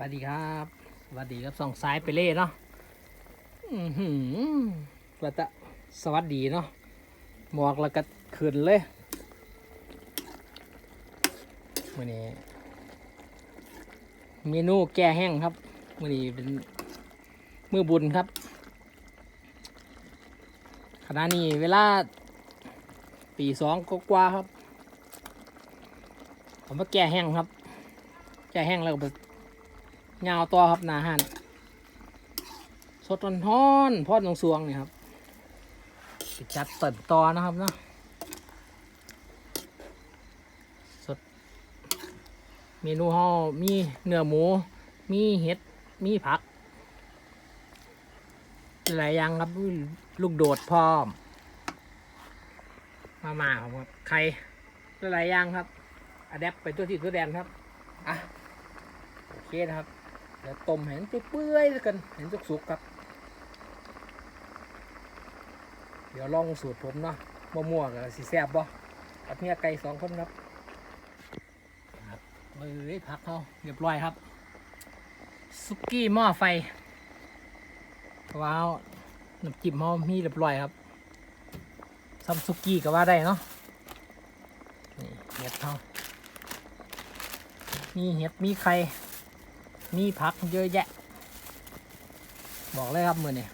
วัสดีครับสวัสดีครับส่องซ้ายไปเล่เนาะอือหือว่าจะสวัสดีเนาะหมวกแล้วก็ขึ้นเลยมื่อนี้เมนูแก้แห้งครับมื่อนี้เป็นมือบุญครับขณะนี้เวลาตีสองกกว่าครับ ผมมาแก้แห้งครับ แก้แห้งแล้วก็ ยาวต่อครับหนาหันสดร้อนๆพอดลงสวงนี่ครับไปจัดเปิดต่อนะครับเนาะสดเมนูห่อมีเนื้อหมู มีเห็ด มีผัก หลายอย่างครับลูกโดดพร้อม มามาครับครับไข่หลายอย่างครับอะแดปไปตัวที่ตัวแดนครับ อะ โอเคนะครับ เดี๋ยวต้มเห็นเปื่อยๆแล้วกันเห็นสุกๆครับ เดี๋ยวลองสูตรผมเนาะมั่วๆกับสีแซ่บบ่กับเมียไก่สองคนครับครับเอ้ยผักเขาเรียบร้อยครับซุกี้หม้อไฟว้าวน้ำจิ้มเขามีเรียบร้อยครับซัมซุกี้ก็ว่าได้เนาะนี่เห็ดเขามีเห็ดมีไข่ มีผักเยอะแยะ บอกเลยครับมือเนี่ย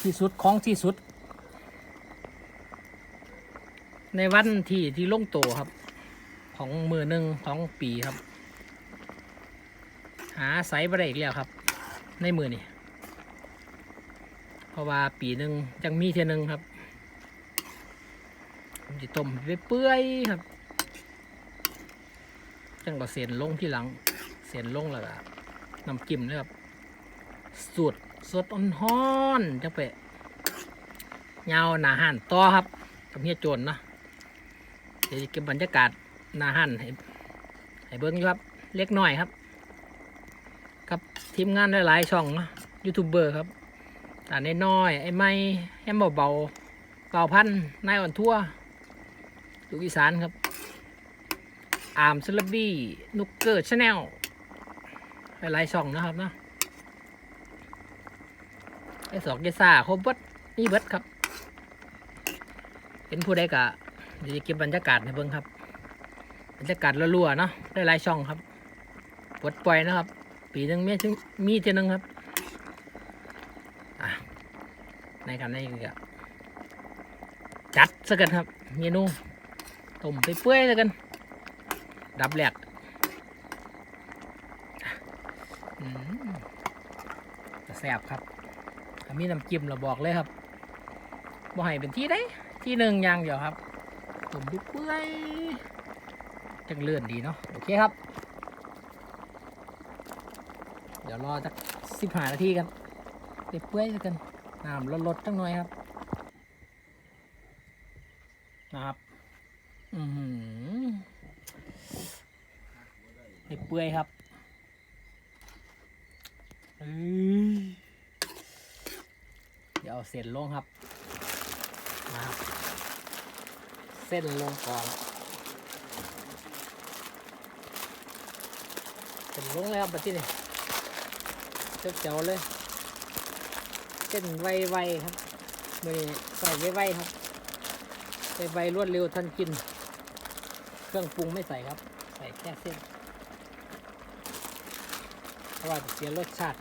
ที่สุดของที่สุด ในวันที่ที่ลงโตครับ ของมือหนึ่งของปีครับ หาไซส์บะได้อีกแล้วครับ ในมือนี่เพราะว่าปีหนึ่งจังมีเทียหนึงครับผมจะต้มไปเปื่อยครับจังก็เสียนลงที่หลัง เสียนลงแล้วก็น้ำจิ้มนะครับสูตรสดอ่อนๆจังไปยาวหนาหันต่อครับกับเฮียโจนเนาะเดี๋ยวจะเก็บบรรยากาศหนาหันให้ให้เบิ้งอยู่ครับเล็กน้อยครับกับทีมงานหลายๆช่องเนาะยูทูบเบอร์ครับตาน้อยๆไอ้ไม้แฮมเบาๆเป่าพันธ์นายอ่อนทั่วลูกอีสานครับ อาร์มซลบี้นุกเกอร์ชาแนล หลายๆช่องนะครับเนาะไอ้สองเจซ่าครบเบัดนี่เบิดครับ เป็นผู้ใดกะเดี๋ยวจะเก็บบรรยากาศให้เบิ่งครับ บรรยากาศรัวๆเนาะได้หลายช่องครับปลดปล่อยนะครับ ปีหนึ่งมีถึงมีเท่านึงครับในกันในก็จัดสักกันครับเมนูต้มไปเปื่อยๆสักกัน ดับแรกอืมจะ แซ่บครับถ้ามีน้ำจิ้มเราบอกเลยครับบ่ให้เป็นที่ได้ที่หนึ่งอย่างเดียวครับผมดิเปื่อยจังเลื่อนดีเนาะโอเคครับ เดี๋ยวรอสักสิบห้านาทีกันไปเปื่อยกันน้ำลดๆจังหน่อยครับ นะครับ อือหือให้เปื่อยครับเอ้ย เส้นลงครับมาครับ เส้นลงก่อนเส้นลงเลยครับแบบที่นี่เจ๋วๆเลย เส้นไวๆครับมือใส่ไวๆครับไวๆรวดเร็วทันกิน เครื่องปรุงไม่ใส่ครับ ใส่แค่เส้นเพราะว่าเสียรสชาติ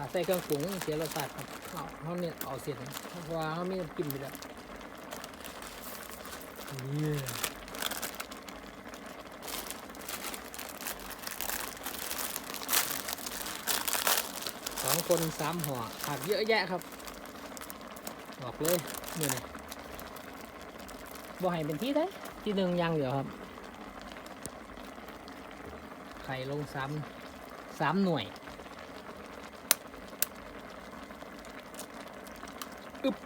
ถ้าใส่เครื่องปรุงเสียรสชาติครับเอาเขาเนี่ยเอาเสียเพราะว่าเขาไม่กินไปแล้วนี่สองคนสามห่อผักเยอะแยะครับบอกเลยนี่เลยบ่ให้เป็นที่ได้ที่หนึ่งยังเดียวครับ ไข่ลงสามสามหน่วยอึ๊บ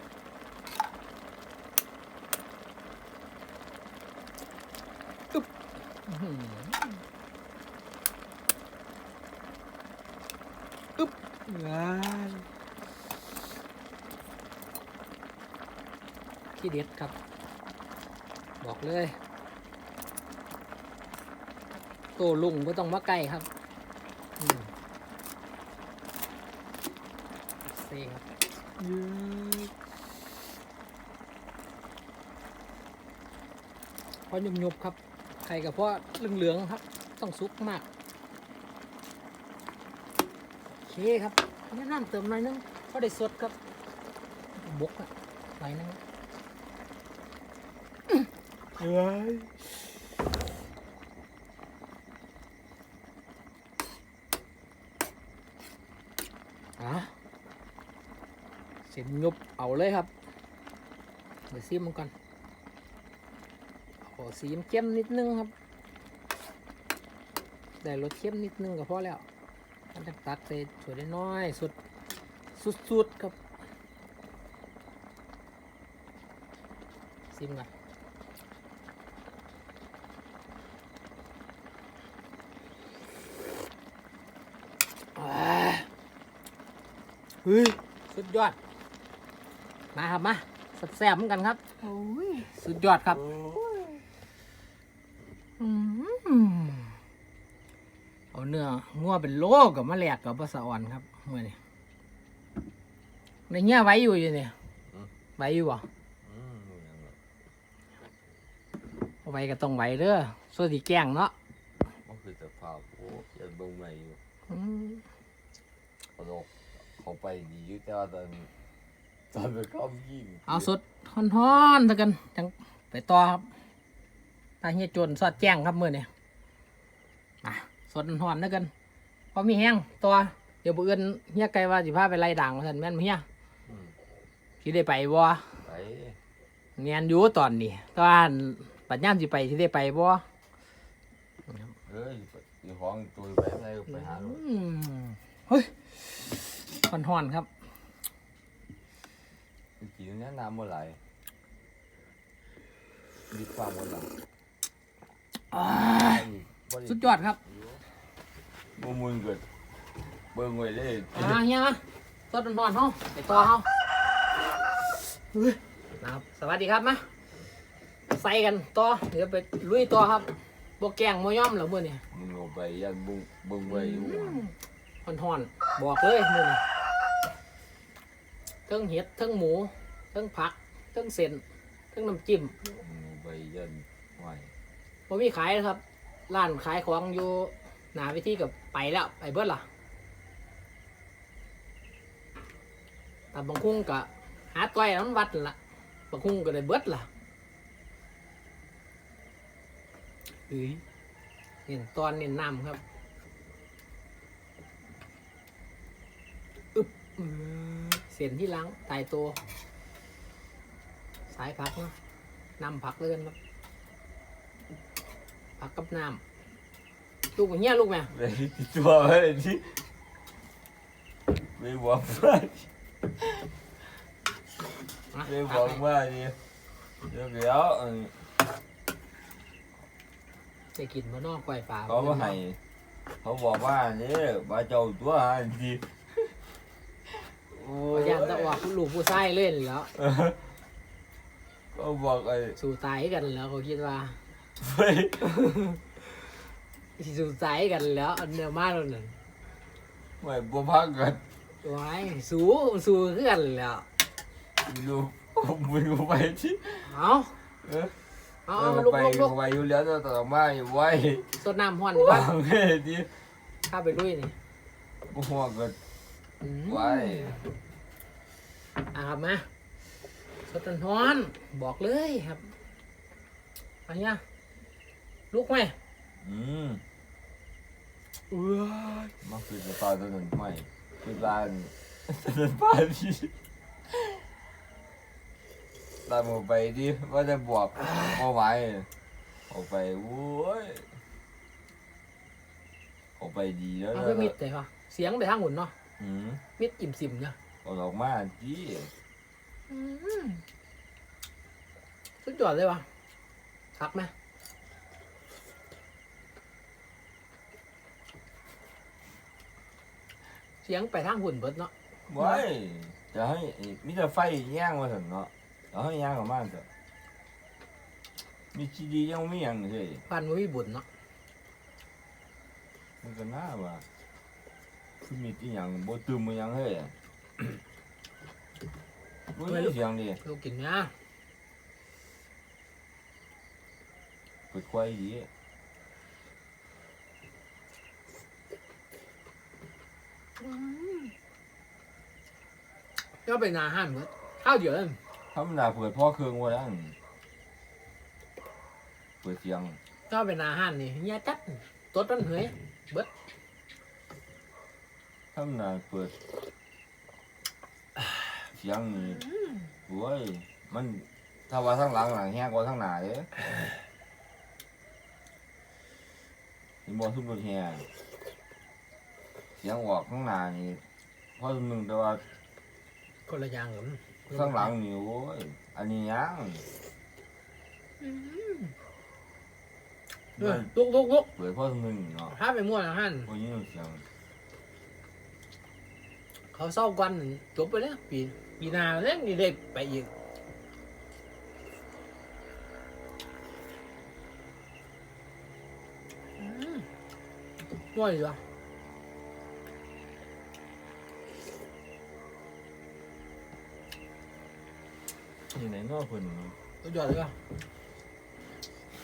อึ๊บ อึ๊บว้ายที่เด็ดครับ บอกเลย โตลุงก็ต้องมาใกล้ครับเซ่ครับยืดพอหยุบๆครับ ไข่กับเพราะเหลืองๆครับ ต้องซุกมากโอเคครับนี่น้ำเติมหน่อยนึงพอได้สดครับบกอะหน่อยนึงเฮ้ยอะเสียมยุบเอาเลยครับ เดี๋ยวซีมันก่อนข อสีเข้มๆนิดนึงครับ ได้รสเข้มนิดนึงก็พอแล้วมันจะตักใส่ถั่วได้น้อยสุดสุดๆครับซิมกันอ่าเฮ้ย สุดยอด มาครับ มาแซ่บๆเหมือนกันครับโอ้ยสุดยอดครับอืม เอาเนื้อ งัวเป็นโลกับมะแหลกกับปลาสะอ่อนครับเมื่อนี้ในเงี้ยไว้อยู่อยู่เนี่ยอืมไว้อยู่บ่อืมยังไงเอาไว้ก็ต้องไว้เด้อส่วนที่แกล้งเนาะมันคือสภาพโอ้ยันเบิ่งใหม่อยู่อืมตลกเขาไปดีอยู่แต่ว่าตอนตอนไปเข้ายิงเอาสดฮ้อนๆซะกันจังไปต่อครับตาเฮียโจนสอดแจ้งครับมื่อนี้มาสดฮ้อนๆซะกัน พอมีแห้งต่อเดี๋ยวบุเอื่นเฮียไกลว่าสิพาไปไล่ด่างมาสันแม่นบ่เฮียอืมสิได้ไปบ่ไปเนียนอยู่ตอนนี้ตอนปัญญามสิไปสิได้ไปบ่เฮ้ยอยู่ห้องตัวไปอะไรก็ไปหาลูกอืมเฮ้ยห่อนๆครับกินแนะนำเมื่อไหร่ดีความวันหลังสุดยอดครับ บ่มึงเกิดเบิ่งไว้เลยอ่าเฮียมาสดห่อนๆเฮาไปต่อเฮาเฮ้ยนะครับสวัสดีครับมาใส่กันต่อเดี๋ยวไปลุยต่อครับบ่แกล้งบ่ย่อมแล้วมื้อนี้มึงเอาไปยันบุ้งเบิ่งไว้อยู่ห่อนๆบอกเลยมื้อนี้เทั้งเห็ดเทั้งหมูเทั้งผักเทั้งเส้นเทั้งน้ำจิ้มมึงเอาไปยันไว้ผมมีขายนะครับร้านขายของอยู่ หนาเวิธีกับไปแล้วไปเบิดล่ะแต่บางคุ้งกะหาต้อยน้ำวัดนั่นละบางคุ้งก็ได้เบิดล่ะเฮ้ยเห็นตอนเน้นน้ำครับอึบอื้อเสียนที่หล้างตายตัวสายผักเนาะนำผักเลยกันครับผักกับน้ำ ลูกอย่างเงี้ยลูกแม่เลยตัวไว้ที่ไม่บอกว่าไม่บอกว่าดิเดี๋ยวเดี๋ยวเออจะกินมานอกกล้วยปลาเขาก็ให้เขาบอกว่าเนี่ยบาเจ้าตัวหาดีโอ้พยายามจะออกลูกผู้ชายเล่นแล้วเออเขาบอกไอ้สู่ตายกันแล้วเขาคิดว่าเฮ้ย สิสู่ตายกันแล้วอันเดียวมาแล้วนั่นไม่บัวพักกันไว้สู้สู้คือกันแล้วไม่รู้ผมไม่รู้ไปที่เอาเออเอาเอเอาอลูกไปลูกลูกไปอยู่แล้วแต่ต่อมาอยู่ไว้สดน้ำห้อนดีกว่าว่างแค่ดิข้าไปลุยนี่บัวกันอืมไว้อะครับมาสดร้อนๆบอกเลยครับอันเนี้ยลูกไหม อืมเอ้ยมันคือจะตายตัวหนึ่งไม่คือร้านตัวหนึ่งป้าที่ตามออกไปดิว่าจะบวกเป้าหมายออกไปโว้ยออกไปดีแล้วเอานะไปมิดเลยค่ะเสียงไปทางหุ่นเนาะอืมมิดอิ่มสิมเนาะเอาออกมาจีอืมสุดยอดเลยวะคักไหม เสียงไปทางหุ่นเบิดเนาะไว้จะให้มิจะไฟย่างมาถึงเนาะจะให้ย่างออกมาเถอะมีชีดียังไม่ยังเลยพันวิบุญเนาะมันก็น่าว่าคือมีอีหยังบ่ตื่มบ่หยังเฮ้ยบ่ได้เสียงดิลูกกินนะเปิดควายดี ก็เป็นอาหารเหมือนข้าวเดียวเองธรรมดาเปิดพ่อเครื่องบ่ได้เปิดเสียงก็เป็นอาหารนี่เนี่ยจัดตัวต้นเหยธรรมดาเปิด เสียงนี่โอ้ยมันถ้าว่าทั้งหลังหลังแฮกกว่าทั้งหน้าเด้นี่บ่ทุบรถแฮเสียงออกข้างหน้านี่พอสมนึงแต่ว่าคนละอย่างเหรอข้างหลังนี่โอ้ยอันนี้ยังเออลุกลุกลุกเปิดพ่อหนึ่งเนาะพาไปมั่วอาหารพอยินเสียงเขาเศร้ากันจบไปแล้วปีปีหน้าเล่นนี่ได้ไปอีกอืมง่อยเห นี่ไหนเนอกเพิ่นเนาะตัวยอดเลยป่ะ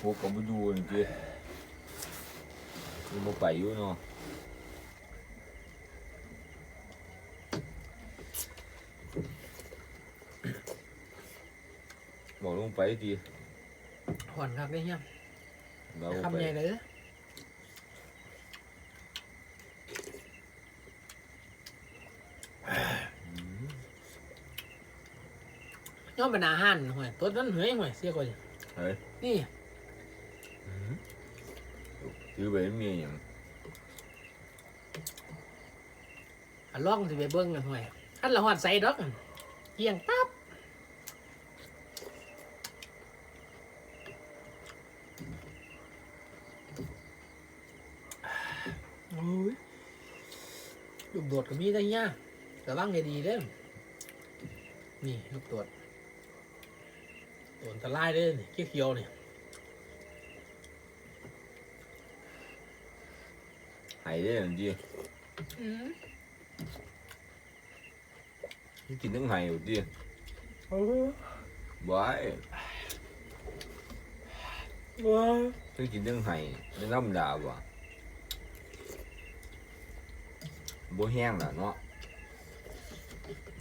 พวกก็บ่ดูนี่ติมันบ่ไปอยู่เนาะบอกลงไปดิห่อนครับได้เฮียเราบ่ไป คำใหญ่เลยเด้อ ย้อมเป็นอาหารห่วยตัวนั้นเหนื่อยห่วยเสียก่อนเฮ้ยนี่ถือไปมีหยังอันล่องสิไปเบิ้งกันห่วยอันละหอดใส่ดอกเกี่ยงปั๊บโอ้ยลูกโดดก็มีได้เงี้ยแต่ว่างให้ดีเด้อนี่ลูกโดด โดนตะไลายเด้อนี่เขียวๆนี่หายได้นั่นดิอืมมันกินทั้งหายอยู่ดิโอ้บ่ายว้าทั้งกินทั้งหายได้น้ำดาบ่บ่แห้งล่ะเนาะ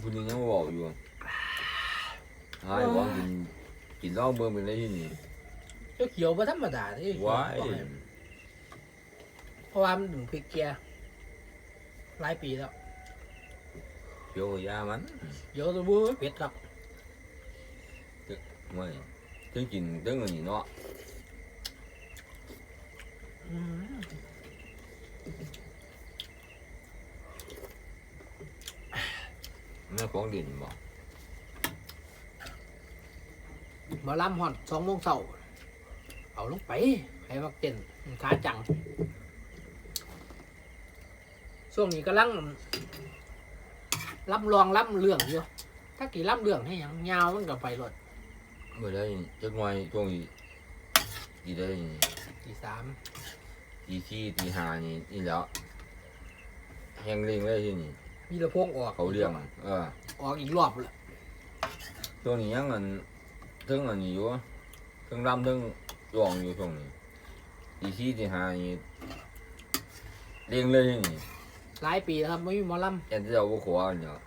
ผู้นึงยังบอกอยู่หายว่ากิน กินเหล้าเบิ่งเป็นได้ที่นี่เขียวๆบ่ธรรมดาเด้ว้ายเพราะว่ามันถึงพริกเกียร์หลายปีแล้วเดี๋ยวยามันเดี๋ยวตัวบูเผ็ดครับไม่ทั้งกินทั้งอันนี้เนาะอืมแม่ของดินบ่ หมาลำหอดสองโมงเช้าเอาลงไป ให้มักเต้นขาจัง ช่วงนี้กำลังรับรองรับเรื่องอยู่ถ้ากี่รับเรื่องให้หยังยาวมันก็ไปรถเมื่อได้จักหน่อยช่วงนี้กี่ได้ที่สามตีสี่ตีห้านี่นี่แหล้วแห้งเร่งเลยที่นี่มีระพงออกเขาเลี้ยงเออออกอีกรอบละตัวนี้ยังอัน ถึงอันนี้อยู่ถึงรำถึงยองอยู่ช่วงนี้ตีสี่ตีห้านี่เร่งเลยที่นี่หลายปีแล้วครับไม่มีหมอลแอนจะเอาบ่ขวาอันเนาะำ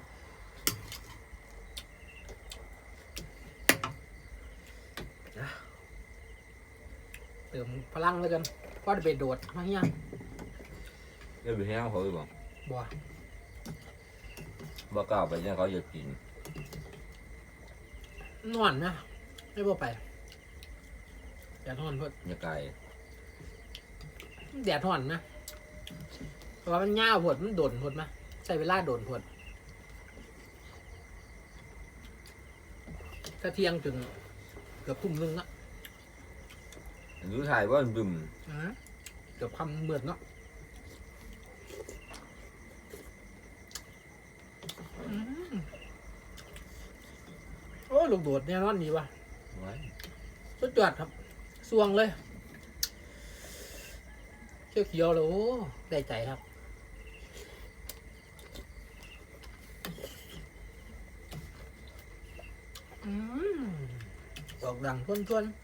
เติมพลังแล้วกันก็จะไปโดดมาเฮียได้ไปแห้งเขาหรือเปล่าบัวบ่กล้าไปเนี่ยเขาอยากกินนอนนะ ไม่บ่ไปแดดห่อนเพิ่นอยากไก่แดดห่อนนะเพราะว่ามันยาวพดมันโดนพดมาใช้เวลาโดนพดถ้าเที่ยงจนเกือบทุ่มหนึงละอันนี้ถ่ายว่าบึมอ่าเกือบคำเมือดเนาะอืมโอ้ลูกโดดแน่นอนนี่วะไว้ สุดยอดครับสวงเลยเขียวๆเลยโอ้ได้ใจครับอืมดอกดังชวนๆ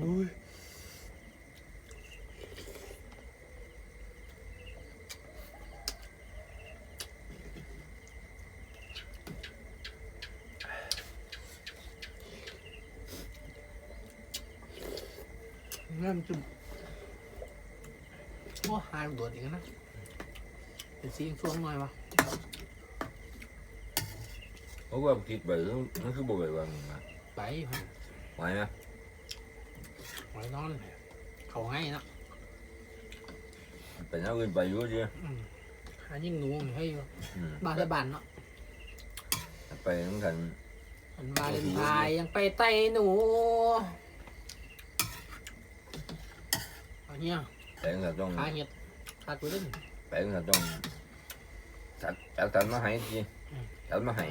อุ้ยน้ำจุ่มโอ้หายโดดอีกแล้วนะเป็น สีช่วงหน่อยวะเพราะว่าคิดไปมันคือบ่ไปว่ามึงมาไปฮะไหวนะไว้นอนเขาให้เนาะไปเอาเงินไปอยู่ดิอืมหายิ่งหนูให้อยู่อืมบ้านละบานเนาะไปทั้งกันมันวาเลนไทน์ยังไปไต่หนูเอาเนี่ยไปทั้งกันต้องขาเห็ดขาตัวเล่นไปทั้งกันต้อง จัดจัดกันมาให้ดิอืมจัดมาให้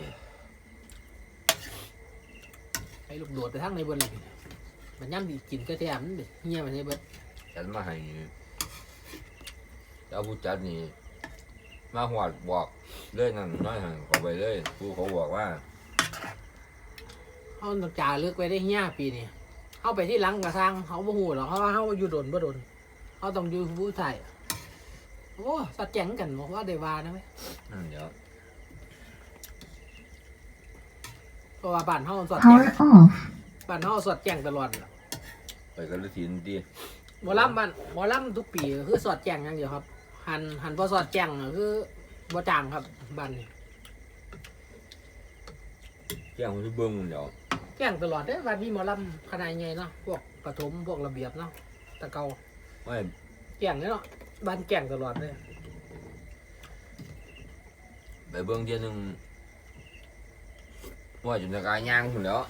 ให้ลูกโดดไปทั้งในเบิร์เลยมันย่ำดีกินก็แถมมันดิเงียบไปในเบิร์จัดมาให้แล้วผู้จัดนี่มาหวดบอกเลยนั่นน้อยหันเขาไปเลยผู้เขาบอกว่าเขาต้องจ่าเลือกไปได้เฮียปีนี้เขาไปที่หลังกระซังเขาบ่หูหรอกเขาว่าเขาอยู่โดนบ่โดนเขาต้องอยู่ผู้ไทย โอ้สัดแจ้งกันบอกว่าได้วานะไหมอืมเดี๋ยว เพราะว่าบ้านเขาสอดแจ้ง Power off. บ้านเขาสอดแจ้งตลอดล่ะไปกันเลยทีนดีหมอลำบ้านหมอลำทุกปีก็คือสอดแจ้งอย่างเดียวครับ หันหันพอสอดแจ้งก็คือบ่จางครับบ้านนี้แจ้งคนที่เบิ้งมันเดี๋ยวแจ้งตลอดเด้บ้านมีหมอลำขนาดใหญ่เนาะพวกปฐมพวกระเบียบเนาะแตะเกาไม่แจ้งเนาะ บ้านแจ้งตลอดเลยไปเบิ้งเทียหนึงว่าจุดกายย่างคนเดี๋ยว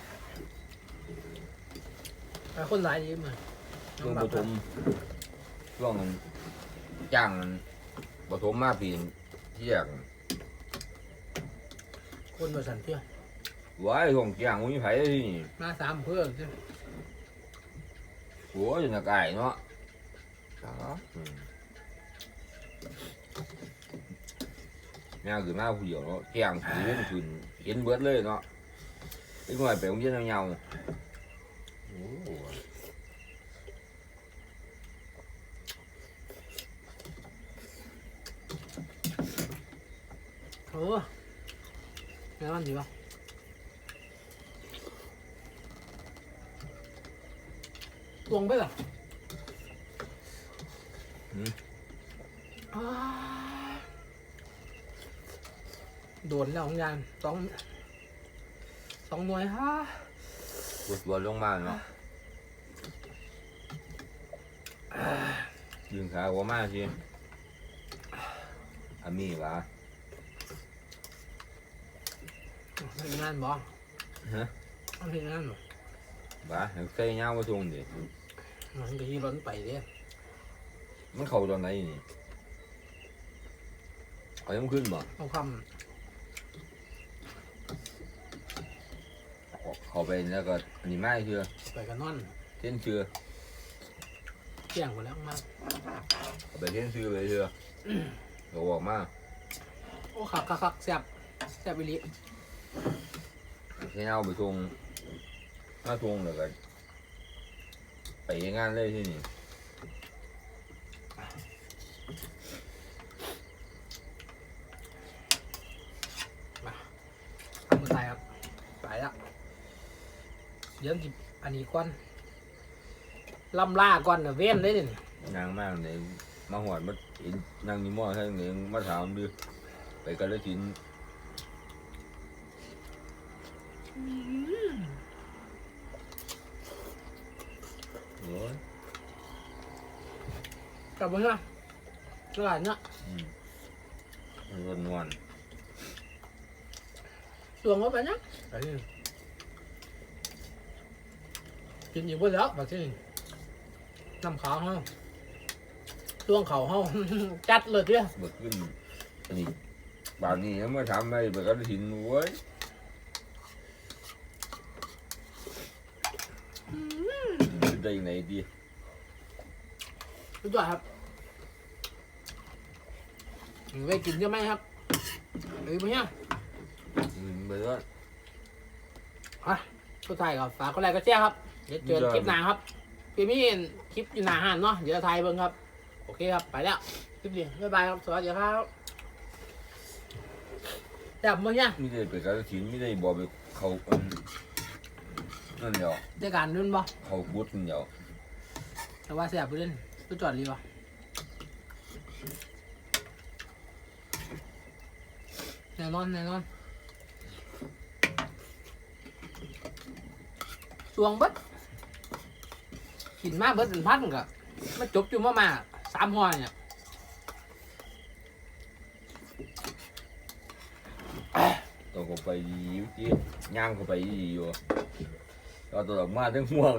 แต่คนหลายดีมาช่วงปฐมช่วงจ้างปฐมมาปีที่แรกคนมาสันเที่ยวไว้ช่วงจ้างมีไผที่นี่มาสามเพื่อนใช่หัวจุดกายเนาะอืมแม่คือมาผู้เดียวเนาะแจ้งผู้เล่นคืนเห็นเบิดเลยเนาะไอ้หน่อ ยไปโรงเรียนยาวๆโอ้โหโอ้แล้วมันดีปะตวงไปเหรอ หืม อ้า โดนแล้วของยานสองสองหน่วยฮะปวดตัวลงมาเนาะดึงขาหัวมาสิอามีวะเห็นงานบ่ฮะเห็นงานบ่วะใส่ยาวมาทงดิมันก็ยีร้อนไปเด้มันเข้าตอนไหนนี่เขายังขึ้นบ่เอาค เข้าไปแล้วก็อันนี้ไม่เชื่อำไปกันนอนเส้นเชื่อเที่ยงหมดแล้วมาเข้าไปเส้นเชื่อไปเชื่อก็บอกมาโอ้คักคักคักแซ่บแซ่บอีหลีเส้นเอาไปทงมาทงแล้วก็ไปงานเลยที่นี่ ทำมือไทยครับไปแล้ว เดี๋ยวกินอันนี้ก่อนล่ำล่าก่อนเดี๋ยวเว้นเลยนี่นางมากเลยมาหอดมาเห็นนางนี่มั่วทั้งนี้มาถามดูไปกันเลยทินโอ้ยกลับมาเนาะตลาดเนาะอืมนวลนวลสวงว่าไปเนาะไปนี่ กินอยู่บนแล้วแบบที่น้ำขาวเฮาช่วงเขาเฮา จัดเลยเด้อเบิกขึ้นอันนี้บางนี้ยังมาถามไปไปกันเลยทินโว้ยได้ยังไงดีสุดยอดครับหรือไปกินเยอะไหมครับเอ้ยเพื่อนอืมไปว่าอะสุดท้ายก็ฝากกดไลค์กดแชร์ครับเดี๋ยวเจอคลิปหน้าครับพี่มีคลิปอยู่หน้าห้านเนาะเดี๋ยวจะถ่ายเบิ่งครับ โอเคครับ ไปแล้วคลิปนี้บ๊ายบายครับสวัสดีครับจับมึงเนี่ยไม่ได้ไปกาลสินธุ์ไม่ได้บอกไปเขาอันนั่นเดียวเจอกันรุ่นบ่เขาบุตรเดียวแต่ว่าเสียบไปเล่นตัวจอดดีบ่แน่นอนแน่นอนสวงเบิด กินมาเบิดเป็นพันก็มันจบจุ่มมามาสามห่อเนี่ยตัวก็ไปดีอยู่ที่ย่างก็ไปดีอยู่ก็ตัวออกมาทั้งหัว